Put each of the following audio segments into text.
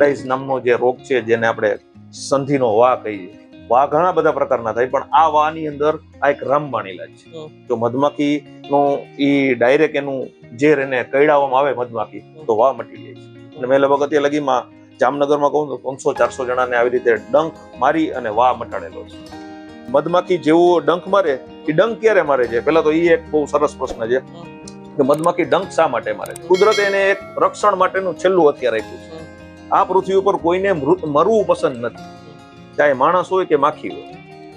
જોન્ડાઇસ નામનો જે રોગ છે જેને આપણે સંધિનો વા કહીએ. વા ઘણા બધા પ્રકારના થાય પણ આ વાની અંદર આ એક રામબાણ ઇલાજ છે. જો મધમાખી નું ઈ ડાયરેક્ટ એનું ઝેર એને કઈડાવવામાં આવે મધમાખી તો વા મટી જાય છે. અને મેં લગભગ અત્યારે લગીમાં જામનગરમાં કહું તો ત્રણસો ચારસો જણાને આવી રીતે ડંખ મારી અને વા મટાડેલો છે. મધમાખી જેવો ડંખ મારે એ ડંખ ક્યારે મારે છે? પેલા તો એ એક બહુ સરસ પ્રશ્ન છે કે મધમાખી ડંખ શા માટે મારે? કુદરતે એને એક રક્ષણ માટેનું છેલ્લું હથિયાર આપ્યું છે. આ પૃથ્વી ઉપર કોઈને મૃત- મરવું પસંદ નથી. ચાહે માણસ હોય કે માખી હોય.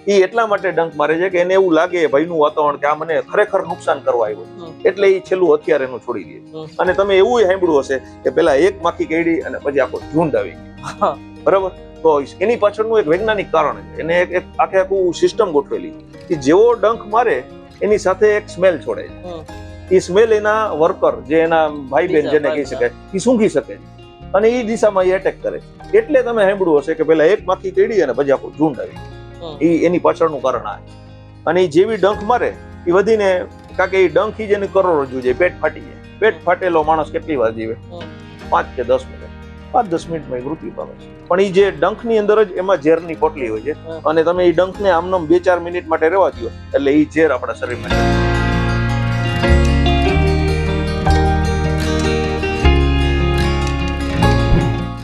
એ એટલા માટે ડંક મારે છે કે એને એવું લાગે ભયનું વાતાવરણ કે આ મને ખરેખર નુકસાન કરવા આવ્યું એટલે એ છેલ્લું હથિયાર એનું છોડી દે. અને તમે એવું સાંભળ્યું હશે કે પેલા એક માખી કેડી અને પછી આખો ઝુંડ આવી બરાબર? તો એની પાછળનું એક વૈજ્ઞાનિક કારણ છે. એને એક એક આખે આખું સિસ્ટમ ગોઠવેલી કે જેવો ડંખ મારે એની સાથે એક સ્મેલ છોડે છે. એ સ્મેલ એના વર્કર જે એના ભાઈ બહેન જેને કહી શકાય એ સૂંઘી શકે છે. અને એ દિશામાં એ એટેક કરે એટલે તમે સાંભળ્યું હશે કે પેલા એક માખી તેડી અને પછી આખું ઝુંડ આવી એ એની પાછળનું કારણ આ અને એ જેવી ડંખ મારે એ વધીને કારણ કે એ ડંખ જેની કરોડરજ્જુ છે પેટ ફાટી જાય. પેટ ફાટેલો માણસ કેટલી વાર જીવે? પાંચ કે દસ મિનિટ. પાંચ દસ મિનિટમાં એ મૃત્યુ પામે છે. પણ એ જે ડંખની અંદર જ એમાં ઝેરની પોટલી હોય છે. અને તમે એ ડંખને આમનામ બે ચાર મિનિટ માટે રહેવા દો એટલે એ ઝેર આપણા શરીરમાં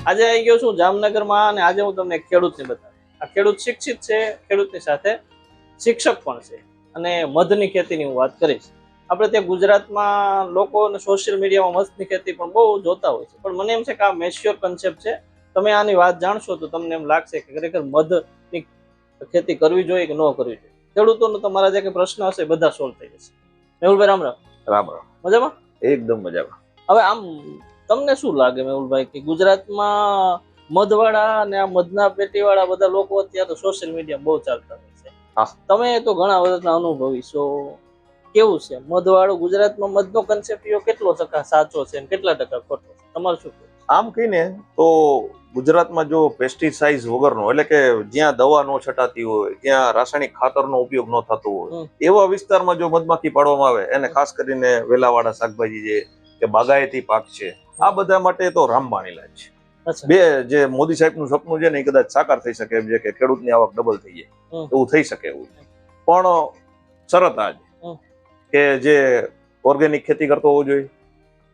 આજે આવી ગયો છું જામનગરમાં અને આજે હું તમને એક ખેડૂતને બતાવીશ. આ ખેડૂત શિક્ષિત છે ખેડૂતની સાથે શિક્ષક પણ છે અને મધની ખેતીની હું વાત કરીશ. આપણે ત્યાં ગુજરાતમાં લોકો સોશિયલ મીડિયામાં મધની ખેતી પણ બહુ જોતા હોય છે. પણ મને એમ છે કે આ મેચ્યોર કન્સેપ્ટ છે. તમે આની વાત જાણશો તો તમને એમ લાગશે કે ખરેખર મધની ખેતી કરવી જોઈએ કે ન કરવી જોઈએ? ખેડૂતોનો તમારા જે કંઈ પ્રશ્ન હશે બધા સોલ્વ થઈ જશે. મેહુલભાઈ રામ રામ. રામ રામ. મજામાં? એકદમ મજામાં. હવે આમ તમને શું લાગે મેહુલભાઈ કે ગુજરાતમાં મધવાળા અને આ મધના પેટીવાળા બધા લોકો અત્યારે સોશિયલ મીડિયા બહુ ચાલતા હોય છે. તમે તો ઘણા વર્ષના અનુભવી છો. કેવું છે? મધવાળું ગુજરાતમાં મધનો કન્સેપ્ટ કેટલો ટકા સાચો છે કેટલા ટકા ખોટો છે? તમારું શું આમ કહીને તો ગુજરાતમાં જો પેસ્ટિસાઇડ વગરનો એટલે કે જ્યાં દવા ન છટાતી હોય જ્યાં રાસાયણિક ખાતરનો ઉપયોગ ન થતો હોય એવા વિસ્તારમાં જો મધમાખી પાડવામાં આવે એને ખાસ કરીને વેલાવાળા શાકભાજી છે કે બાગાયતી પાક છે આ બધા માટે તો રામબાણ ઇલાજ છે. બે જે મોદી સાહેબનું સપનું છે ને એ કદાચ સાકાર થઈ શકે એમ છે કે ખેડૂતની આવક ડબલ થઈ જાય. એવું થઈ શકે એવું પણ શરત આ છે કે જે ઓર્ગેનિક ખેતી કરતો હોવો જોઈએ.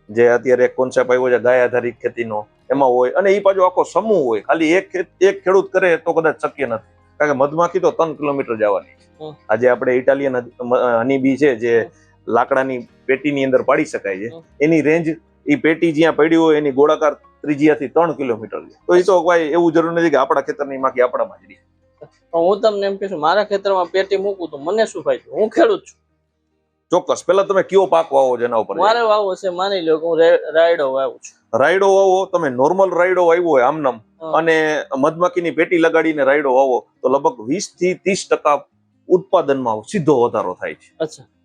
જે અત્યારે કોન્સેપ્ટ આવ્યો છે ગાય આધારિત ખેતીનો. એમાં હોય. અને એ પાછો આખો સમૂહ હોય. ખાલી એક એક ખેડૂત કરે તો કદાચ શક્ય નથી. કારણ કે મધમાખી તો ત્રણ કિલોમીટર જવાની છે. આજે આપણે ઇટાલિયન હની બી છે જે લાકડાની પેટીની અંદર પાડી શકાય છે. એની રેન્જ એ પેટી જ્યાં પડી હોય એની ગોળાકાર ત્રિજ્યાથી ત્રણ કિલોમીટર છે. તો એ તો ભાઈ એવું જરૂર નથી કે આપણા ખેતરની માખી આપણામાં જ રહે. હું તમને એમ કહીશું મારા ખેતરમાં પેટી મૂકું તો મને શું ફાયદો? હું ખેડૂત છું. ચોક્કસ. પેલા તમે કયો પાક વાવો જેના ઉપર? મારે વાવો છે માની લો કે હું રાયડો વાવું છું. રાયડો વાવો તમે નોર્મલ રાયડો વાવ્યો હોય આમનામ. અને મધમાખીની પેટી લગાડીને રાયડો વાવો તો લગભગ વીસથી ત્રીસ ટકા ઉત્પાદનમાં સીધો વધારો થાય છે.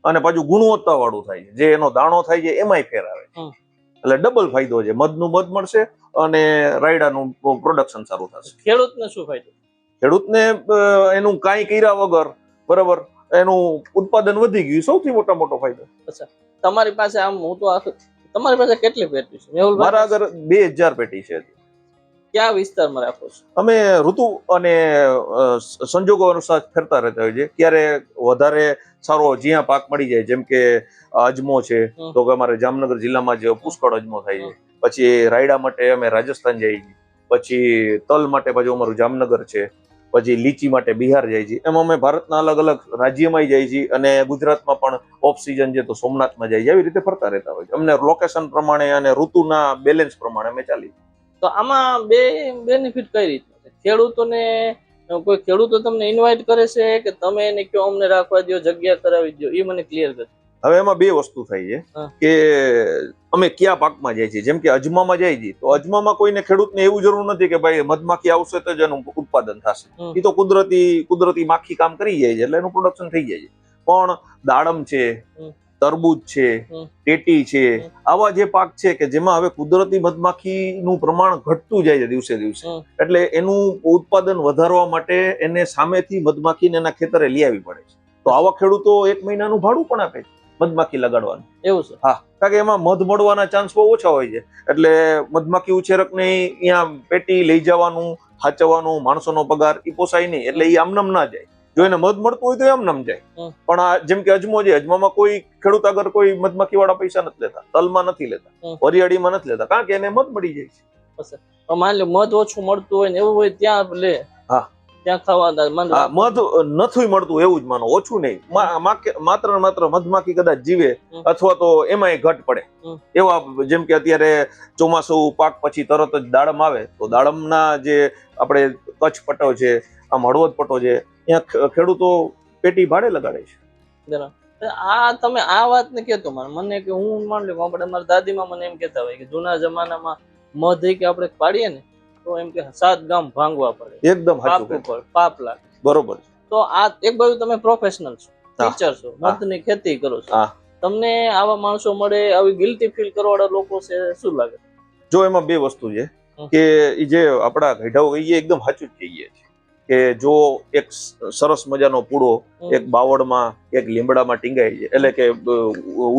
અને પાછું ગુણવત્તા વાળું થાય છે. જે એનો દાણો થાય છે એમાંય ફેર આવે છે. એટલે ડબલ ફાયદો છે. મધનું મધ મળશે અને રાયડાનું પ્રોડક્શન સારું થશે. ખેડૂતને શું ફાયદો? ખેડૂતને એનું કાંઈ કર્યા વગર બરાબર એનું ઉત્પાદન વધી ગયું. સૌથી મોટા મોટો ફાયદો. અચ્છા. તમારી પાસે આમ હું તો તમારી પાસે કેટલી પેટી છે? મારા આગળ બે હજાર પેટી છે ક્યાં વિસ્તારમાં રાખો છો? અમે ઋતુ અને સંજોગો અનુસાર ફેરતા રહેતા હોય છે ક્યારે વધારે સારો જ્યાં પાક મળી જાય જેમ કે અજમો છે તો કે અમારે જામનગર જિલ્લામાં જે પુષ્કળ અજમો થાય છે. પછી રાયડા માટે અમે રાજસ્થાન જઈએ છીએ. પછી તલ માટે પાછું અમારું જામનગર છે. પછી લીચી માટે બિહાર જાય છે એમ અમે ભારતના અલગ અલગ રાજ્યમાં જાય છીએ અને ગુજરાતમાં પણ ઓફ સિઝન છે તો સોમનાથમાં જાય છે આવી રીતે ફરતા રહેતા હોય છે અમને લોકેશન પ્રમાણે અને ઋતુના બેલેન્સ પ્રમાણે અમે ચાલી તો આમાં બે બેનિફિટ કઈ રીતના છે? ખેડૂતોને કોઈ ખેડૂતો તમને ઇન્વાઇટ કરે છે કે તમે એને કયો અમને રાખવા દો જગ્યા કરાવી દો એ મને ક્લિયર કરો હવે એમાં બે વસ્તુ થાય છે. કે અમે કયા પાકમાં જાય છે જેમ કે અજમામાં જાય છે તો અજમામાં કોઈને ખેડૂતને એવું જરૂર નથી કે ભાઈ મધમાખી આવશે તો જ એનું ઉત્પાદન થશે. એ તો કુદરતી કુદરતી માખી કામ કરી જાય છે એટલે એનું પ્રોડક્શન થઈ જાય છે. પણ દાડમ છે. તરબૂચ છે. ટેટી છે આવા જે પાક છે કે જેમાં હવે કુદરતી મધમાખીનું પ્રમાણ ઘટતું જાય છે દિવસે દિવસે. એટલે એનું ઉત્પાદન વધારવા માટે એને સામેથી મધમાખીને એના ખેતરે લઈ આવી પડે છે. તો આવા ખેડૂતો એક મહિનાનું ભાડું પણ આપે? છે મધમાખી લગાડવાનું. એવું છે. હા કારણ કે એમાં મધ મળવાના ચાન્સ બહુ ઓછા હોય છે. એટલે મધમાખી ઉછેરકને અહીંયા પેટી લઈ જવાનું હાચવવાનું માણસોનો પગાર એ પોસાય નહીં. એટલે એ આમનામ ના જાય. જો એને મધ મળતું હોય તો એમ જાય પણ આ જેમ કે અજમો છે અજમામાં કોઈ ખેડૂત આગળ કોઈ મધમાખી વાળા પૈસા નથી લેતા તલમાં નથી લેતા વરિયાળીમાં નથી લેતા કારણ કે એને મધ મળી જાય છે. માની લો મધ ઓછું મળતું હોય ને એવું હોય ત્યાં લે. હા. ત્યાં ખાવા મધ નથી મળતું એવું જ માનો ઓછું નહીં. માત્ર ને માત્ર મધમાખી કદાચ જીવે અથવા તો એમાંય ઘટ પડે. એવા જેમ કે અત્યારે ચોમાસું પાક પછી તરત જ દાડમ આવે તો દાડમના જે આપણે કચ્છ પટો છે આમ હળવદ પટો છે ત્યાં ખેડૂતો પેટી ભાડે લગાડે છે. બરાબર. આ તમે આ વાત ને કેતો મને મને કે હું માન લે આપણે મારા દાદીમાં મને એમ કહેતા હોય કે જૂના જમાનામાં મધ કે આપણે પાડીએ ને તો એમ કે સાત ગામ ભાંગવા પડે. એકદમ સાચું પાપ લાગે. બરોબર તો આ એક બાજુ તમે પ્રોફેશનલ છો. ટીચર છો. મધની ખેતી કરો છો. તમને આવા માણસો મળે આવી ગિલ્ટી ફીલ કરવાવાળા લોકો છે શું લાગે? જો એમાં બે વસ્તુ છે કે જે આપણા ગઢાઓ કહીએ એકદમ સાચું જ કહીએ છે કે જો એક સરસ મજાનો પૂડો એક બાવળમાં એક લીમડામાં ટીંગાઈ છે એટલે કે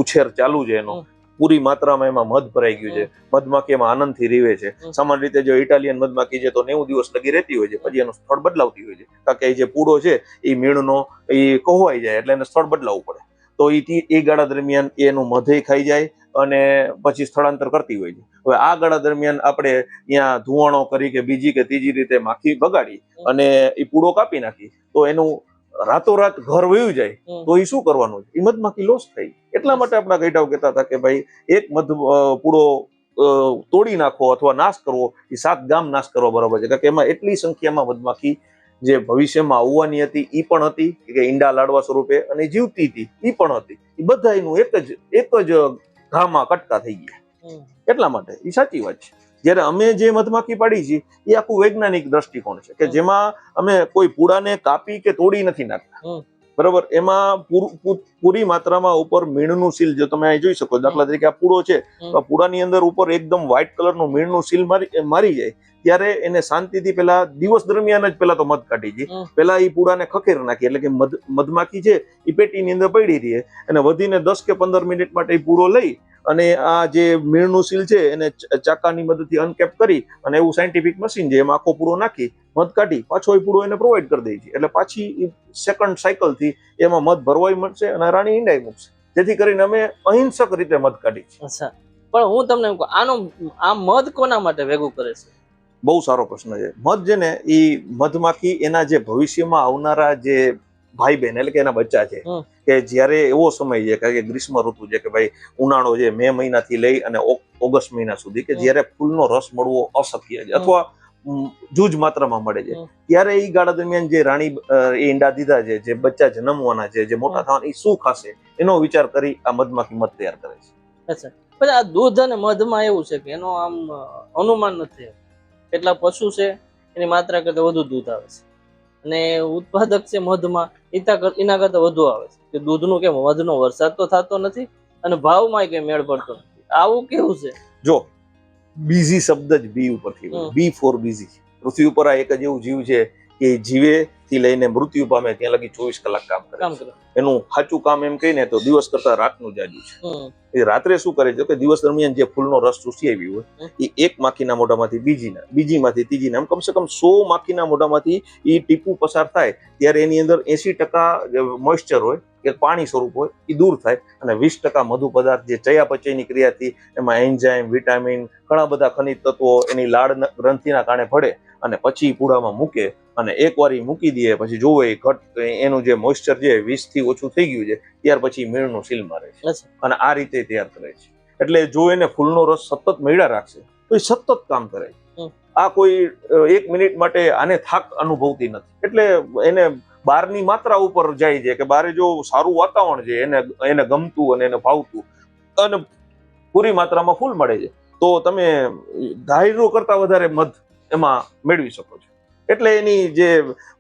ઉછેર ચાલુ છે એનો. પૂરી માત્રામાં એમાં મધ ભરાઈ ગયું છે. મધમાખી એમાં આનંદથી રીવે છે. સામાન્ય રીતે જો ઇટાલિયન મધમાખી છે તો નેવું દિવસ લગી રહેતી હોય છે પછી એનું સ્થળ બદલાવતી હોય છે. કારણ કે એ જે પૂડો છે એ મીણનો એ કહોવાઈ જાય એટલે એને સ્થળ બદલાવવું પડે. તો એ ગાળા દરમિયાન એનું મધે ખાઈ જાય અને પછી સ્થળાંતર કરતી હોય છે. હવે આ ગાળા દરમિયાન આપણે ત્યાં ધુવાણો કરી કે બીજી કે ત્રીજી રીતે માખી બગાડી અને એ પૂડો કાપી નાખી. તો એનું રાતોરાત ઘર વયું જાય. તો એ શું કરવાનું? એ મધમાખી લોસ થઈ. એટલા માટે આપણા ગઈઢાઓ કહેતા હતા કે ભાઈ એક મધ પૂડો તોડી નાખો અથવા નાશ કરવો. એ સાત ગામ નાશ કરવો બરાબર છે. કારણ કે એમાં એટલી સંખ્યામાં મધમાખી જે ભવિષ્યમાં આવવાની હતી એ પણ હતી. કે ઈંડા લાડવા સ્વરૂપે અને જીવતી હતી એ પણ હતી. એ બધા એનું એક જ એક જ ઘામાં કટકા થઈ ગયા. એટલા માટે? એ સાચી વાત છે. જ્યારે અમે જે મધમાખી પાડી છે એ આખું વૈજ્ઞાનિક દ્રષ્ટિકોણ છે કે જેમાં અમે કોઈ પૂડાને કાપી કે તોડી નથી નાખતા. બરાબર? એમાં પૂરી માત્રામાં ઉપર મીણનું સીલ જો તમે અહીં જોઈ શકો દાખલા તરીકે આ પૂડો છે તો આ અંદર ઉપર એકદમ વ્હાઇટ કલરનું મીણનું સીલ મારી મારી જાય ત્યારે એને શાંતિથી પેલા દિવસ દરમિયાન જ પેલા તો મધ કાઢી છે પેલા એ પૂડાને ખખેર નાખી એટલે કે મધ મધમાખી છે એ પેટીની અંદર પડી રહી અને વધીને દસ કે પંદર મિનિટ માટે એ પૂડો લઈ અને આ જે મીણનું સીલ છે એને ચાકાની મદદથી અનકેપ કરી અને એવું સાયન્ટિફિક મશીન છે એમાં આખો પૂરો નાખી મધ કાઢી પાછો એ પૂરો એને પ્રોવાઈડ કરી દે છે. એટલે પાછી સેકન્ડ સાયકલથી એમાં મધ ભરવાઈ મળશે અને રાણી ઈંડાઈ મૂકશે. જેથી કરીને અમે અહિંસક રીતે મધ કાઢી છે. અચ્છા. પણ હું તમને એમ કહું આનો આ મધ કોના માટે ભેગું કરે છે? બહુ સારો પ્રશ્ન છે. મધ છે ને એ મધમાખી એના જે ભવિષ્યમાં આવનારા જે ભાઈ બહેન એટલે કે એના બચ્ચા છે. કે જ્યારે એવો સમય છે કારણ કે ગ્રીષ્મ ઋતુ છે કે ભાઈ ઉનાળો છે મે મહિનાથી લઈ અને ઓગસ્ટ મહિના સુધી કે જયારે ફૂલનો રસ મળવો અશક્ય છે અથવા જૂજ માત્રામાં મળે છે. ત્યારે એ ગાળા દરમિયાન જે રાણી એ ઈંડા દીધા છે જે બચ્ચા જન્મવાના છે જે મોટા. થવાના એ શું ખાશે? એનો વિચાર કરી આ મધમાખી મધ તૈયાર કરે છે. અચ્છા. આ દૂધ અને મધમાં એવું છે કે એનો આમ અનુમાન નથી કેટલા પશુ છે એની માત્રા કરતા વધુ દૂધ આવે છે. અને ઉત્પાદક છે મધમાં એના એના કરતા વધુ આવે છે. કે દૂધનું કેમ મધનો વરસાદ તો થતો નથી અને ભાવમાં કઈ મેળ પડતો નથી. આવું કેવું છે? જો બીઝી શબ્દ જ બી ઉપરથી બી ફોર બીઝી પૃથ્વી ઉપર આ એક જ એવું જીવ છે કે જીવે થી લઈને મૃત્યુ પામે ત્યાં લગી ચોવીસ કલાક કામ કરે એનું સાચું કામ એમ કહીને તો દિવસ કરતા રાતનું જાજુ છે. એ રાત્રે શું કરે છે? કે દિવસ દરમિયાન જે ફૂલનો રસ ચૂસી આવી હોય એ એક માખીના મોઢામાંથી બીજીના બીજીમાંથી ત્રીજીના આમ કમસે કમ સો માખીના મોઢામાંથી એ ટીપું પસાર થાય ત્યારે એની અંદર એસી ટકા મોઇસ્ચર હોય કે પાણી સ્વરૂપ હોય એ દૂર થાય અને વીસ ટકા મધુ પદાર્થ જે ચયાપચયની ક્રિયાથી એમાં એન્ઝાઇમ વિટામિન ઘણા બધા ખનિજ તત્વો એની લાળ ગ્રંથિના કારણે ભળે અને પછી પૂળામાં મૂકે અને એક વાર મૂકી દે પછી જોવે એ ઘટ એનું જે મોઇસ્ચર છે વીસથી ઓછું થઈ ગયું છે ત્યાર પછી મીણનું સીલ મારે છે. અને આ રીતે તૈયાર કરે છે. એટલે જો એને ફૂલનો રસ સતત મેળા રાખશે તો એ સતત કામ કરે છે. આ કોઈ એક મિનિટ માટે આને થાક અનુભવતી નથી. એટલે એને બહારની માત્રા ઉપર જાય છે કે બારે જો સારું વાતાવરણ છે એને એને ગમતું અને એને ભાવતું અને પૂરી માત્રામાં ફૂલ મળે છે. તો તમે ધાર્યો કરતા વધારે મધ એમાં મેળવી શકો છો. એટલે એની જે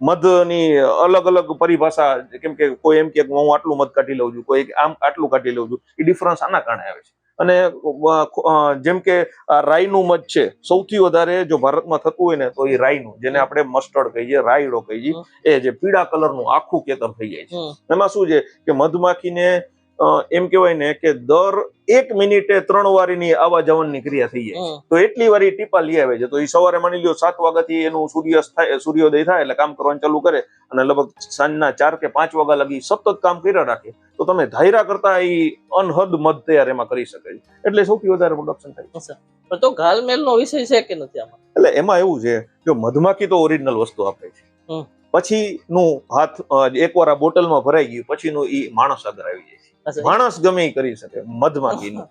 મધની અલગ અલગ પરિભાષા કેમ કે કોઈ એમ કે હું આટલું મધ કાઢી લઉં છું કોઈ આમ આટલું કાઢી લઉં છું એ ડિફરન્સ આના કારણે આવે છે. અને જેમ કે રાઈનું મધ છે સૌથી વધારે જો ભારતમાં થતું હોય ને તો એ રાઈનું જેને આપણે મસ્ટર્ડ કહીએ રાયડો કહીએ એ જે પીળા કલરનું આખું કેતર થઈ જાય છે. એમાં શું છે કે મધમાખીને એમ કહેવાય ને કે દર એક મિનિટે ત્રણ વારીની આવા જવનની ક્રિયા થઈ જાય. તો એટલી વાર ટીપા લઈ આવે છે. તો એ સવારે માની લ્યો સાત વાગ્યાથી એનું સૂર્યાસ્ત થાય સૂર્યોદય થાય એટલે કામ કરવાનું ચાલુ કરે અને લગભગ સાંજના ચાર કે પાંચ વાગ્યા લગી સતત કામ કર્યા રાખે. તો તમે ધાયરા કરતા એ અનહદ મધ તૈયાર એમાં કરી શકે છે. એટલે સૌથી વધારે પ્રોડક્શન થાય પણ તો ઘાલમેલનો વિષય છે કે નથી આમાં? એટલે એમાં એવું છે જો મધમાખી તો ઓરિજિનલ વસ્તુ આપે છે. હમ. પછી નું હાથ એક એકવાર આ બોટલમાં ભરાઈ ગયું પછીનું ઈ માણસ આગળ આવી જાય. માણસ ગમે કરી શકે મધમાખીનું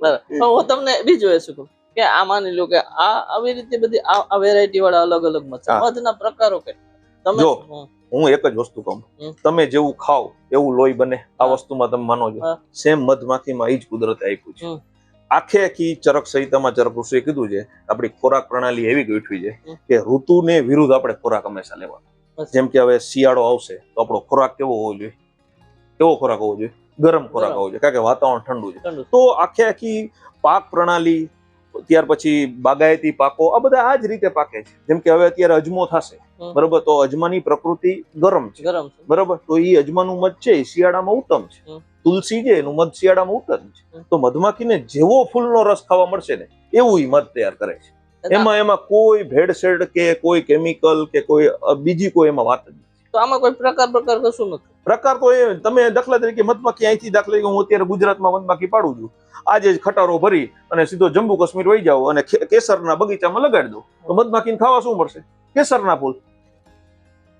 બરાબર. હું તમને બીજું એ શું કહું? કે આ માની લો કે આ આવી રીતે બધી આ વેરાયટી વાળા અલગ અલગ મધ મધના પ્રકારો કે તમે જો. હું એક જ વસ્તુ કહું. તમે જેવું ખાવ એવું લોહી બને આ વસ્તુમાં તમે માનો છો. સેમ મધમાખીમાં એ જ કુદરતે આપ્યું છે. આખે આખી ચરક સંહિતામાં ચરક ઋષિએ કીધું છે આપણી ખોરાક પ્રણાલી એવી ગોઠવી છે. કે ઋતુને વિરુદ્ધ આપણે ખોરાક હંમેશા લેવાનો. જેમ કે હવે શિયાળો આવશે તો આપણો ખોરાક કેવો હોવો જોઈએ? કેવો ખોરાક હોવો જોઈએ. ગરમ ખોરાક હોવો જોઈએ. કારણ કે વાતાવરણ ઠંડુ છે. તો આખે આખી પાક પ્રણાલી ત્યાર પછી બાગાયતી પાકો આ બધા આ જ રીતે પાકે છે. જેમ કે હવે અત્યારે અજમો થશે. બરોબર? તો અજમાની પ્રકૃતિ ગરમ છે. બરોબર? તો એ અજમાનું મધ છે એ શિયાળામાં ઉત્તમ છે. તુલસી છે એનું મધ શિયાળામાં ઉત્તમ છે. તો મધમાખીને જેવો ફૂલનો રસ ખાવા મળશે ને એવું એ મધ તૈયાર કરે છે. એમાં એમાં કોઈ ભેળસેળ કે કોઈ કેમિકલ કે કોઈ બીજી કોઈ એમાં વાત નથી. તો આમાં કોઈ પ્રકાર પ્રકાર કશું નથી. પ્રકાર તો એ તમે દાખલા તરીકે મધમાખી અહીંથી દાખલા તરીકે હું અત્યારે ગુજરાતમાં મધમાખી પાડું છું. આજે જ ખટારો ભરી અને સીધો જમ્મુ કાશ્મીર વહી જાઓ અને કેસરના બગીચામાં લગાડી દો તો મધમાખીને ખાવા શું મળશે? કેસરના ફૂલ.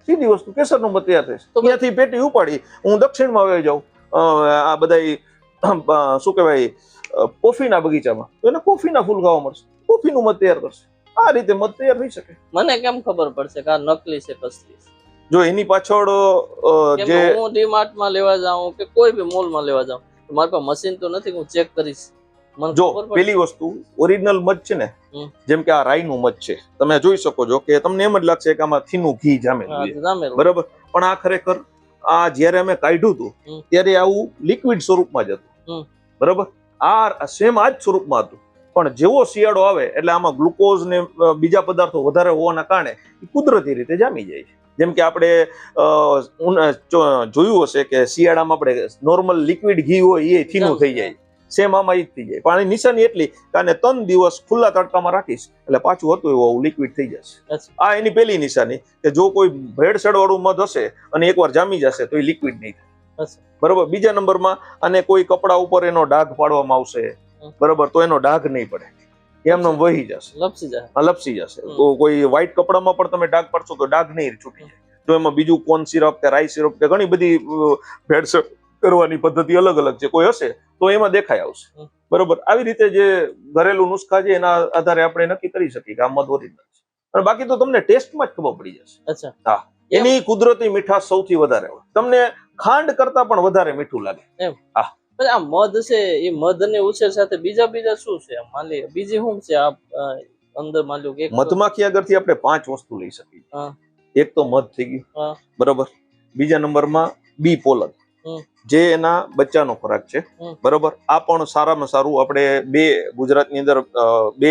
સીધી વસ્તુ કેસરનું મત તૈયાર થશે. ત્યાંથી પેટી ઉપાડી હું દક્ષિણમાં વહી જાઉં. આ બધા શું કહેવાય કોફીના બગીચામાં. તો એને કોફીના ફૂલ ખાવા મળશે. કોફીનું મત તૈયાર કરશે. આ રીતે મત તૈયાર થઈ શકે. મને કેમ ખબર પડશે કે આ નકલી છે કસલી છે? જો એની પાછળ જે હું ડીમાર્ટમાં લેવા જાઉં કે કોઈ બી મોલમાં લેવા જાઉં મારી પાસે મશીન તો નથી હું ચેક કરીશ. જો પેલી વસ્તુ ઓરિજિનલ મધ છે ને જેમ કે આ રાઈનું મધ છે તમે જોઈ શકો છો કે તમને એમ જ લાગશે કે આમાં થીનું ઘી જામેલું. બરાબર? પણ આ ખરેખર આ જ્યારે અમે કાઢ્યું હતું ત્યારે આવું લિક્વિડ સ્વરૂપમાં જ હતું. બરાબર? આ સેમ આ જ સ્વરૂપમાં હતું. પણ જેવો શિયાળો આવે એટલે આમાં ગ્લુકોઝ ને બીજા પદાર્થો વધારે હોવાના કારણે કુદરતી રીતે જામી જાય છે. જેમ કે આપણે જોયું હશે કે શિયાળામાં આપણે નોર્મલ લિક્વિડ ઘી હોય એ થીનું થઈ જાય. સેમ આમાં ઈ જ થઈ જાય. પણ નિશાની એટલી કે આને ત્રણ દિવસ ખુલ્લા તડકામાં રાખીશ. એટલે પાછું હતું એવું લિક્વિડ થઈ જશે. આ એની પેલી નિશાની કે જો કોઈ ભેળસેળ વાળું મધ હશે અને એકવાર જામી જશે તો એ લિક્વિડ નહીં થાય. બરોબર? બીજા નંબરમાં અને કોઈ કપડા ઉપર એનો ડાઘ પાડવામાં આવશે. બરોબર? તો એનો ડાઘ નહીં પડે. એમને વહી જશે. લપસી જશે. લપસી જશે. તો કોઈ વ્હાઈટ કપડામાં પણ તમે ડાઘ પાડશો તો ડાઘ નહીં છૂટી જાય. તો એમાં બીજું કોર્ન સિરપ કે રાઈ સિરપ કે ઘણી બધી ભેળસેળ કરવાની પદ્ધતિ અલગ અલગ છે. કોઈ હશે તો એમાં દેખાઈ આવશે. બરોબર? આવી રીતે જે ઘરેલું નુસ્ખા છે એના આધારે આપણે નક્કી કરી શકીએ કે આ મધ ઓરિજિનલ છે. અને બાકી તો તમને ટેસ્ટમાં જ ખબર પડી જશે. અચ્છા. હા. એની કુદરતી મીઠાશ સૌથી વધારે હોય. તમને ખાંડ કરતા પણ વધારે મીઠું લાગે. પછી આ મધ છે એ મધ ને ઉછેર સાથે બીજા બીજા શું છે માની બીજી શું છે આ અંદર માની કે મધમાખી આગળથી આપણે પાંચ વસ્તુ લઈ શકીએ. એક તો મધ થઈ ગયું. બરોબર બીજા નંબરમાં બી હમ. જે એના બચ્ચાનો ખોરાક છે. બરોબર? આ પણ સારામાં સારું આપણે બે ગુજરાતની અંદર બે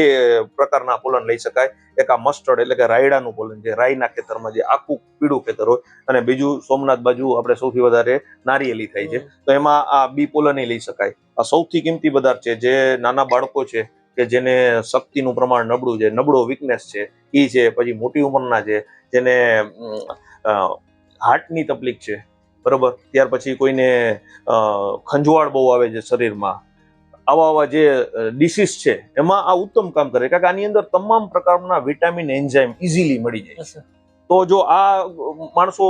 પ્રકારના પોલન લઈ શકાય. એક આ મસ્ટર્ડ એટલે કે રાયડાનું પોલન છે રાઈના ખેતરમાં જે આખું પીળું ખેતર હોય અને બીજું સોમનાથ બાજુ આપણે સૌથી વધારે નારિયેલી થાય છે. તો એમાં આ બી પોલન લઈ શકાય. આ સૌથી કિંમતી પદાર્થ છે જે નાના બાળકો છે કે જેને શક્તિનું પ્રમાણ નબળું છે નબળો વીકનેસ છે એ છે પછી મોટી ઉંમરના છે જેને હાર્ટની તકલીફ છે બરોબર? ત્યાર પછી કોઈને ખંજવાળ બહુ આવે છે શરીરમાં. આવા આવા જે ડિસીઝ છે એમાં આ ઉત્તમ કામ કરે કારણ કે આની અંદર તમામ પ્રકારના વિટામિન એન્ઝાઇમ ઇઝીલી મળી જાય છે. તો જો આ માણસો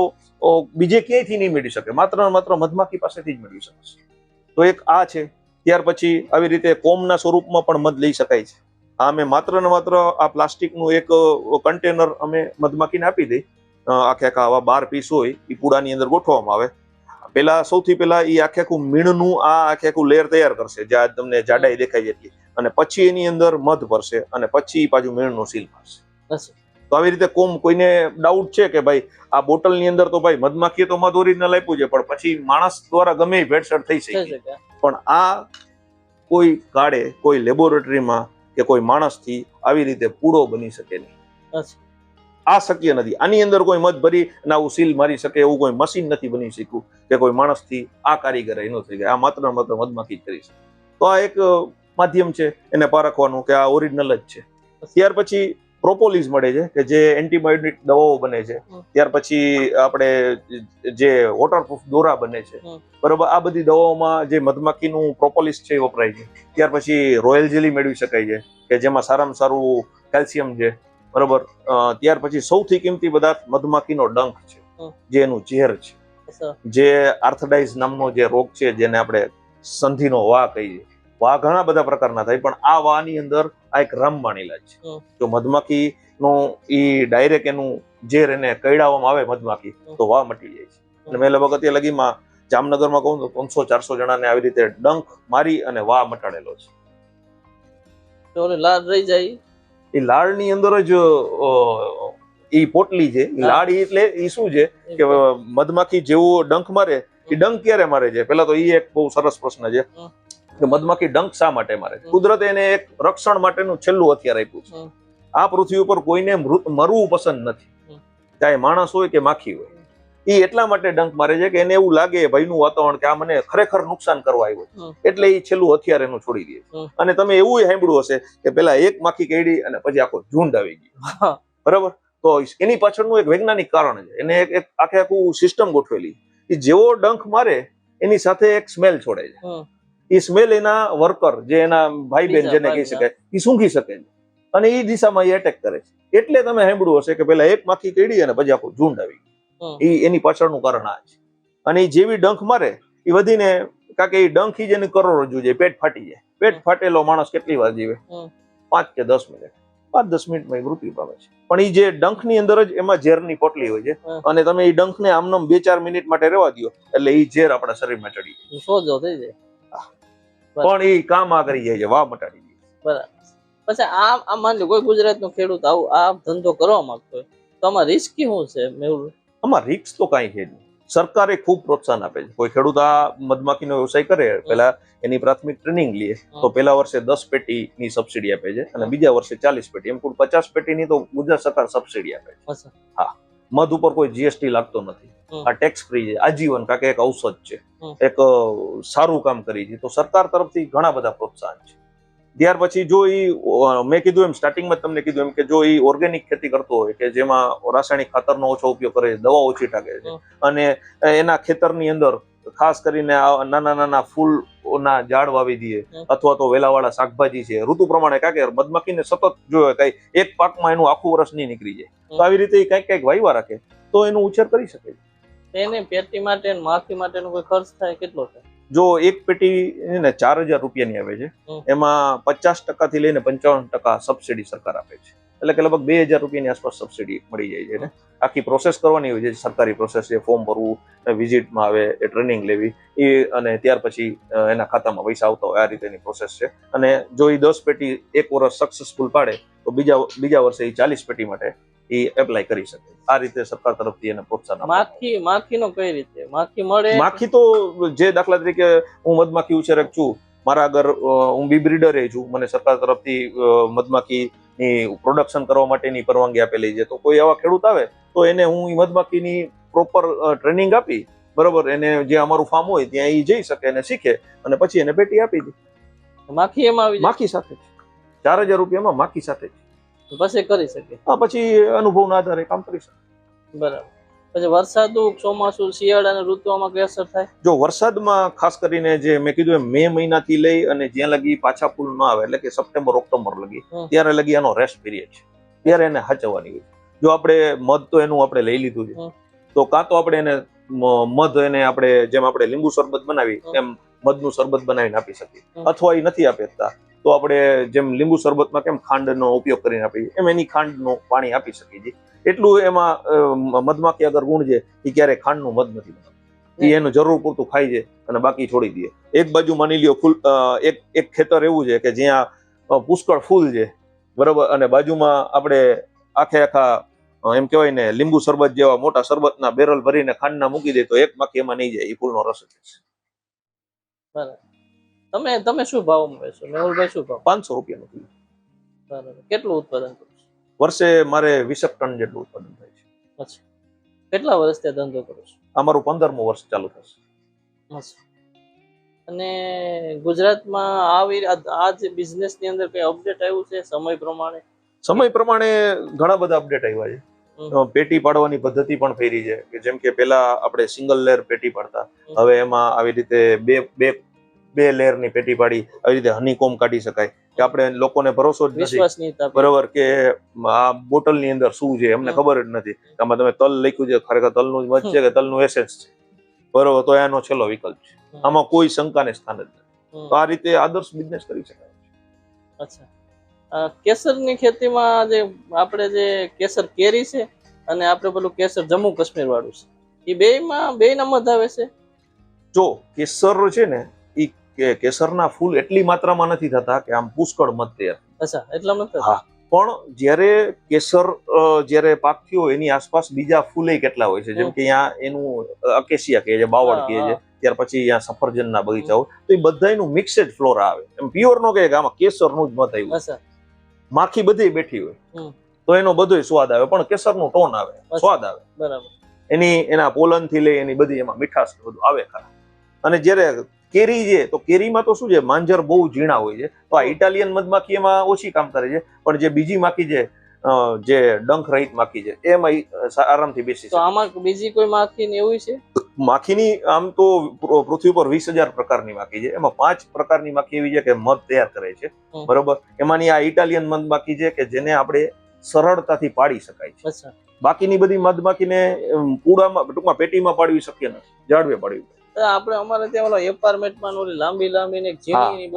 બીજે ક્યાંયથી નહીં મેળવી શકે? માત્ર ને માત્ર મધમાખી પાસેથી જ મેળવી શકશે તો એક આ છે. ત્યાર પછી આવી રીતે કોમના સ્વરૂપમાં પણ મધ લઈ શકાય છે. આ અમે માત્ર ને માત્ર આ પ્લાસ્ટિકનું એક કન્ટેનર અમે મધમાખીને આપી દઈ. આખે આખા આવા બાર પીસ હોય એ પૂડાની અંદર ગોઠવવામાં આવે. પેલા સૌથી પહેલા એ આખે આખું મીણનું આ આખે આખું લેયર તૈયાર કરશે જ્યાં તમને જાડાઈ દેખાય જતી એટલી. અને પછી એની અંદર મધ ભરશે અને પછી પાછું મીણનું સીલ ભરશે તો આવી રીતે કોમ કોઈને ડાઉટ છે કે ભાઈ આ બોટલની અંદર તો ભાઈ મધમાખીએ તો મધ ઓરિજિનલ આપ્યું છે પણ પછી માણસ દ્વારા ગમે ભેળસેળ થઈ શકે. પણ આ કોઈ કાળે કોઈ લેબોરેટરીમાં કે કોઈ માણસથી આવી રીતે પૂડો બની શકે નહીં. આ શક્ય નથી. આની અંદર કોઈ મત ભરી અને આવું સીલ મારી શકે એવું કોઈ મશીન નથી બની શક્યું કે કોઈ માણસથી આ કારીગર એનો થઈ ગયા. આ માત્ર માત્ર મધમાખી જ કરી શકે. તો આ એક માધ્યમ છે એને પારખવાનું કે આ ઓરિજિનલ જ છે. ત્યાર પછી પ્રોપોલિસ મળે છે કે જે એન્ટીબાયોટિક દવાઓ બને છે. ત્યાર પછી આપણે જે વોટરપ્રૂફ દોરા બને છે. બરોબર આ બધી દવાઓમાં જે મધમાખીનું પ્રોપોલિસ છે એ વપરાય છે. ત્યાર પછી રોયલ જેલી મેળવી શકાય છે કે જેમાં સારામાં સારું કેલ્શિયમ છે. બરોબર? ત્યાર પછી સૌથી કિંમતી પદાર્થ મધમાખીનો ડંખ છે જે એનું ઝેર છે. જે આર્થડાઇઝ નામનો જે રોગ છે જેને આપણે સંધિનો વા કહીએ. વા ઘણા બધા પ્રકારના થાય પણ આ વાની અંદર આ એક રામબાણ ઇલાજ છે. જો મધમાખી નું ઈ ડાયરેક્ટ એનું ઝેર એને કઈડાવવામાં આવે મધમાખી તો વા મટી જાય છે. અને મેં લગભગ અત્યારે લગીમાં જામનગરમાં કહું તો ત્રણસો ચારસો જણાને આવી રીતે ડંખ મારી અને વા મટાડેલો છે. તો ઓલી રહી જાય એ લાળની અંદર જ ઈ પોટલી છે. લાળ એટલે એ શું છે કે મધમાખી જેવો ડંખ મારે એ ડંખ ક્યારે મારે છે? પેલા તો એ એક બહુ સરસ પ્રશ્ન છે. કે મધમાખી ડંખ શા માટે મારે છે. કુદરતે એને એક રક્ષણ માટેનું છેલ્લું હથિયાર આપ્યું છે. આ પૃથ્વી ઉપર કોઈને મૃત- મરવું પસંદ નથી. ચાહે માણસ હોય કે માખી હોય. એ એટલા માટે ડંક મારે છે કે એને એવું લાગે ભાઈનું વાતાવરણ કે આ મને ખરેખર નુકસાન કરવા આવ્યો એટલે એ છેલ્લું હથિયાર એનું છોડી દે અને તમે એવું સાંભળ્યું હશે કે પેલા એક માખી કેડી અને પછી આખો ઝુંડ આવી ગયો. બરાબર? તો એની પાછળનું એક વૈજ્ઞાનિક કારણ છે. એને એક આખે આખું સિસ્ટમ ગોઠવેલી. એ જેવો ડંખ મારે એની સાથે એક સ્મેલ છોડે છે. એ સ્મેલ એના વર્કર જે એના ભાઈ બહેન જેને કહી શકાય એ સૂંઘી શકે છે. અને એ દિશામાં એ એટેક કરે છે. એટલે તમે સાંભળ્યું હશે કે પેલા એક માખી કેડી અને પછી આખું ઝુંડ આવી ગયું. એ એની પાછળનું કારણ આ છે. અને એ જેવી ડંખ મારે એ વધીને કારણ કે એ ડંખ ઈ જ એની કરોડરજ્જુ જાય પેટ ફાટી જાય. પેટ ફાટેલો માણસ કેટલી વાર જીવે? પાંચ કે દસ મિનિટ. પાંચ દસ મિનિટમાં એ મૃત્યુ પામે છે. પણ એ જે ડંખની અંદર જ એમાં ઝેરની પોટલી હોય છે. અને તમે એ ડંખને આમનામ બે ચાર મિનિટ માટે રહેવા દો એટલે એ ઝેર આપણા શરીરમાં ચડી જાય. સોજો થઈ જાય. પણ એ કામ આ કરી જાય છે વાહ મટાડી દે બરાબર. પછી આ માની લો કોઈ ગુજરાતનો ખેડૂત આવું આ ધંધો કરવા માંગતો હોય તો આમાં રિસ્કી શું છે મેહુલ? આમાં રિક્સ તો કાંઈ છે જ સરકારે ખૂબ પ્રોત્સાહન આપે છે. કોઈ ખેડૂત આ મધમાખીનો વ્યવસાય કરે પેલા એની પ્રાથમિક ટ્રેનિંગ લે તો પેલા વર્ષે દસ પેટીની સબસિડી આપે છે અને બીજા વર્ષે ચાલીસ પેટી. એમ કુલ પચાસ પેટીની તો ગુજરાત સરકાર સબસિડી આપે છે. હા. મધ ઉપર કોઈ જીએસટી લાગતો નથી. આ ટેક્સ ફ્રી છે. આજીવન કારણ કે એક ઔષધ છે. એક સારું કામ કરી છે. તો સરકાર તરફથી ઘણા બધા પ્રોત્સાહન છે. ત્યાર પછી જો ઈ મેં કીધું એમ સ્ટાર્ટિંગમાં તમને કીધું એમ કે જો ઈ ઓર્ગેનિક ખેતી કરતો હોય કે જેમાં રાસાયણિક ખાતરનો ઓછો ઉપયોગ કરે છે દવા ઓછી ટાકે છે. અને એના ખેતરની અંદર ખાસ કરીને નાના નાના નાના ફૂલના ઝાડ વાવી દઈએ અથવા તો વેલાવાળા શાકભાજી છે. ઋતુ પ્રમાણે કારણ કે મધમાખીને સતત જોયો કઈ એક પાકમાં એનું આખું વર્ષ નહીં નીકળી જાય. તો આવી રીતે કંઈક કંઈક વાયવા રાખે. તો એનો ઉછેર કરી શકે છે. એને પેટી માટે ને માખી માટેનો કોઈ ખર્ચ થાય કેટલો થાય? જો એક પેટી ને ચાર હજાર રૂપિયાની આવે છે એમાં પચાસ ટકાથી લઈને પંચાવન ટકા સબસિડી સરકાર આપે છે. એટલે કે લગભગ બે હજાર રૂપિયાની આસપાસ સબસિડી મળી જાય છે ને. આખી પ્રોસેસ કરવાની હોય છે સરકારી પ્રોસેસ છે ફોર્મ ભરવું વિઝિટમાં આવે એ ટ્રેનિંગ લેવી એ અને ત્યાર પછી એના ખાતામાં પૈસા આવતા હોય આ રીતેની પ્રોસેસ છે. અને જો એ દસ પેટી એક વર્ષ સક્સેસફુલ પાડે તો બીજા બીજા વર્ષે એ ચાલીસ પેટી માટે એ એપ્લાય કરી શકે. આ રીતે સરકાર તરફથી એને પ્રોત્સાહન માખી માખીનો કઈ રીતે? માખી મળે? માખી તો જે દાખલા તરીકે હું મધમાખી ઉછેરક છું મારા આગળ હું બી બ્રીડર છું મને સરકાર તરફથી મધમાખી ની પ્રોડક્શન કરવા માટેની પરવાનગી આપેલી છે. તો કોઈ એવા ખેડૂત આવે તો એને હું એ મધમાખીની પ્રોપર ટ્રેનિંગ આપી બરોબર એને જે અમારું ફાર્મ હોય ત્યાં એ જઈ શકે અને શીખે અને પછી એને પેટી આપી દે. માખી એમાં આવી માખી સાથે. ચાર હજાર રૂપિયામાં માખી સાથે. જ. પછી કરી શકે. હા પછી અનુભવના આધારે કામ કરી શકે. બરાબર. પછી વરસાદુ ચોમાસું શિયાળાની ઋતુમાં કઈ અસર થાય? જો વરસાદમાં ખાસ કરીને જે મેં કીધું એમ મે મહિનાથી લઈ અને જ્યાં લગી પાછા ફૂલ ન આવે એટલે કે સપ્ટેમ્બર ઓક્ટોબર લગી ત્યારે લગી આનો રેસ્ટ પીરિયડ છે. ત્યારે એને હાચવવાની હોય જો આપણે મધ તો એનું આપણે લઈ લીધું છે. તો કાં તો આપણે એને મધ એને આપણે જેમ આપણે લીંબુ શરબત બનાવી. એમ મધનું શરબત બનાવીને આપી શકીએ. અથવા એ નથી આપી શકતા. તો આપણે જેમ લીંબુ શરબતમાં કેમ ખાંડનો ઉપયોગ કરીને આપીએ એમ એની ખાંડનું પાણી આપી શકીએ છીએ. એટલું એમાં મધમાખી અગર ગુણ છે એ ક્યારેય ખાંડનું મધ નથી બનાવતું. એ એનું જરૂર પૂરતું ખાઈ છે અને બાકી છોડી દે. એક બાજુ માની લ્યો ફૂલ એક એક ખેતર એવું છે કે જ્યાં પુષ્કળ ફૂલ છે બરોબર? અને બાજુમાં આપણે આખે આખા એમ કહેવાય ને લીંબુ શરબત જેવા મોટા શરબતના બેરલ ભરીને ખાંડના મૂકી દે તો એક માખી એમાં નહીં જાય એ ફૂલનો રસ જ છે. બરાબર. તમે તમે શું ભાવમાં વેચો? મેહુલભાઈ શું ભાવ? પાંચસો રૂપિયાનું કિલો. બરાબર. કેટલું ઉત્પાદન કરો છો? વર્ષે મારે વીસક ટન જેટલું ઉત્પાદન થાય છે. અચ્છા. કેટલા વર્ષ ત્યાં ધંધો કરો છો? આ મારું પંદરમું વર્ષ ચાલુ થશે. અચ્છા. અને ગુજરાતમાં આવી આ જે બિઝનેસની અંદર કઈ અપડેટ આવ્યું છે સમય પ્રમાણે? સમય પ્રમાણે ઘણા બધા અપડેટ આવ્યા છે. પેટી પાડવાની પદ્ધતિ પણ ફેરી છે. કે જેમ કે પેલા આપણે સિંગલ લેયર પેટી પાડતા. હવે એમાં આવી રીતે બે બે બે લેયરની પેટી પાડી આવી રીતે હનીકોમ કાઢી શકાય. કે આપણે લોકોને ભરોસો જ નથી. બરોબર કે આ બોટલની અંદર શું છે એમને ખબર જ નથી. આમાં તમે તલ લખ્યું છે ખરેખર તલનું જ મધ છે કે તલનું એસેન્સ છે. બરોબર તો એનો છેલ્લો વિકલ્પ છે. આમાં કોઈ શંકાને સ્થાન જ નથી. તો આ રીતે આદર્શ બિઝનેસ કરી શકાય. અચ્છા. કેસરની ખેતીમાં જે આપણે જે કેસર કેરી છે અને આપણે પેલું કેસર જમ્મુ કાશ્મીર વાળું છે. એ બેયમાં બેયના મધ આવે છે? જો કેસર છે ને કે કેસરના ફૂલ એટલી માત્રામાં નથી થતા કે આમ પુષ્કળ મધ તૈયાર અચ્છા એટલા નથી હા. પણ જ્યારે કેસર જ્યારે પાક થયો હોય એની આસપાસ બીજા ફૂલે કેટલા હોય છે? જેમ કે અહીંયા એનું અકેશિયા કહે છે બાવળ કહે છે ત્યાર પછી અહીંયા સફરજનના બગીચા હોય તો એ બધાયનું મિક્સેડ ફ્લોરા આવે. એમ પ્યોર નો કહે કે આમાં કેસરનું જ મત આવ્યું માખી બધી બેઠી હોય. તો એનો બધોય સ્વાદ આવે પણ કેસરનું ટોન આવે સ્વાદ આવે. બરાબર. એની એના પોલનથી લઈ એની બધી એમાં મીઠાશ બધું આવે ખરા. અને જ્યારે કેરી છે તો કેરીમાં તો શું છે માંજર બહુ ઝીણા હોય છે. તો આ ઇટાલિયન મધમાખી એમાં ઓછી કામ કરે છે પણ જે બીજી માખી છે જે ડંખ રહિત માખી છે એમાં આરામથી બેસી તો આમાં બીજી કોઈ માખી ને એવું છે? માખીની આમ તો પૃથ્વી પર વીસ હજાર પ્રકારની માખી છે. એમાં પાંચ પ્રકારની માખી એવી છે કે મધ તૈયાર કરે છે. બરોબર? એમાંની આ ઇટાલિયન મધમાખી છે કે જેને આપણે સરળતાથી પાડી શકાય છે. બાકીની બધી મધમાખીને પૂડામાં ટૂંકમાં પેટીમાં પાડવી શક્ય નથી. જાડવે પાડવી આપણે અમારે ત્યાં ઓલા એપાર્ટમેન્ટમાં ઓલી લાંબી લાંબી ને ઝીણી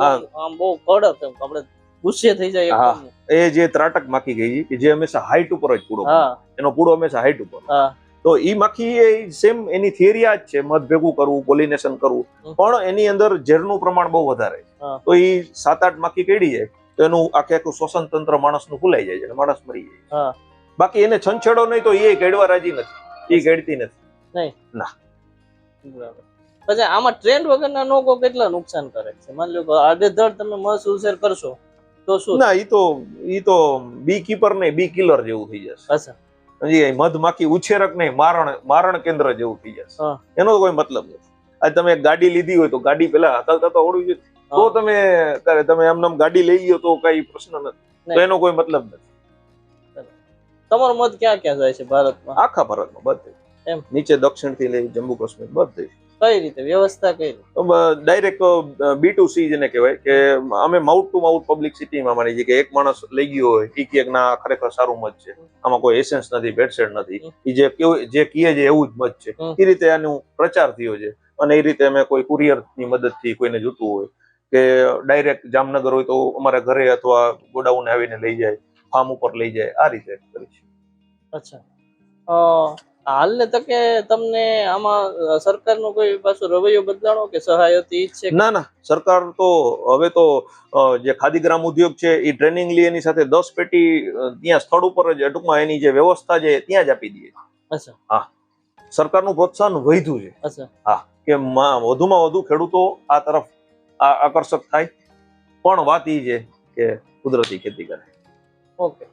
આમ બહુ કડક એમ આપણે ગુસ્સે થઈ જાય એ જે ત્રાટક માખી ગઈ કે જે હંમેશા હાઈટ ઉપર જ પૂડો. એનો પૂડો હંમેશા હાઈટ ઉપર. તો ઈ માખી એ સેમ એની થિયરી આ જ છે મધ ભેગું કરવું પોલિનેશન કરવું. પણ એની અંદર ઝેરનું પ્રમાણ બહુ વધારે તો ઈ સાત આઠ માખી કેડી જાય તો એનું આખે આખું શ્વસન તંત્ર માણસનું ફૂલાઈ જાય છે માણસ મરી જાય બાકી એને છંછેડો નહીં તો એ કેડવા રાજી નથી. એ કેડતી નથી. ના. બરાબર. પછી આમાં ટ્રેન્ડ વગરના લોકો કેટલા નુકસાન કરે છે? માની લો આડેધડ તમે મસ ઉછેર કરશો તો શું? ના ઈ તો ઈ તો બી કીપર ને બી કિલર જેવું થઈ જશે. અચ્છા. હજી મધમાખી ઉછેરક નહીં મારણ મારણ કેન્દ્ર જેવું થઈ જશે. એનો કોઈ મતલબ નથી. આજે તમે ગાડી લીધી હોય તો ગાડી પેલા હતા તો આવડવી જોઈએ. તો તમે કરે તમે આમ નામ ગાડી લઈ ગયો તો કઈ પ્રશ્ન નથી. તો એનો કોઈ મતલબ નથી. તમારો મત ક્યાં ક્યાં જાય છે ભારતમાં? આખા ભારતમાં બધે. એમ. નીચે દક્ષિણથી લઈ જમ્મુ કાશ્મીર બધે. કઈ રીતે? વ્યવસ્થા કઈ રીતે? ડાયરેક્ટ બી ટુ સી જેને કહેવાય કે અમે માઉટ ટુ માઉટ પબ્લિક સિટીમાં માની છીએ કે એક માણસ લઈ ગયો હોય એ કે ના ખરેખર સારું મત છે. આમાં કોઈ એસેન્સ નથી ભેટસેડ નથી. એ જે કેવું- જે કીએ છે એવું જ મત છે. એ રીતે આનું પ્રચાર થયો છે. અને એ રીતે અમે કોઈ કુરિયરની મદદથી કોઈને જોતું હોય. કે ડાયરેક્ટ જામનગર હોય તો અમારા ઘરે અથવા ગોડાઉન આવીને લઈ જાય ફાર્મ ઉપર લઈ જાય આ રીતે કરી છે અચ્છા હાલને તકે તમને આમાં સરકારનો કોઈ પાછો રવૈયો બદલાણો કે સહાય હતી છે ના ના. સરકાર તો હવે તો જે ખાદી ગ્રામ ઉદ્યોગ છે એ ટ્રેનિંગ લે એની સાથે દસ પેટી ત્યાં સ્થળ ઉપર જ ટૂંકમાં એની જે વ્યવસ્થા છે ત્યાં જ આપી દઈએ અચ્છા. હા. સરકારનું પ્રોત્સાહન વધ્યું છે. અચ્છા. હા. કે વધુમાં વધુ ખેડૂતો આ તરફ આ આકર્ષક થાય. પણ વાત એ છે કે કુદરતી ખેતી કરે. ઓકે.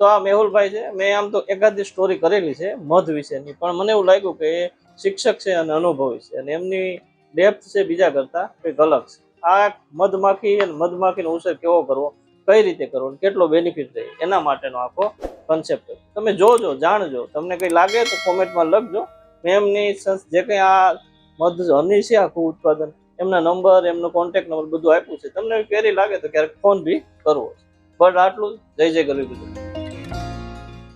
તો આ મેહુલભાઈ છે. મેં આમ તો એકાદી સ્ટોરી કરેલી છે, મધ વિશેની. પણ મને એવું લાગ્યું કે એ શિક્ષક છે અને અનુભવી છે અને એમની ડેપ્થ છે બીજા કરતા કંઈક અલગ છે. આ મધમાખી અને મધમાખીનો ઉછેર કેવો કરવો, કઈ રીતે કરવો કેટલો બેનિફિટ રહે, એના માટેનો આખો કન્સેપ્ટ તમે જોજો, જાણજો. તમને કંઈ લાગે તો કોમેન્ટમાં લખજો. મેં એમની જે કંઈ આ મધ હની છે, આખું ઉત્પાદન, એમના નંબર એમનો કોન્ટેક્ટ નંબર બધું આપ્યું છે. તમને કેરી લાગે તો ક્યારેક ફોન બી કરવો બટ આટલું જય જય ગરવી ગુજરાત.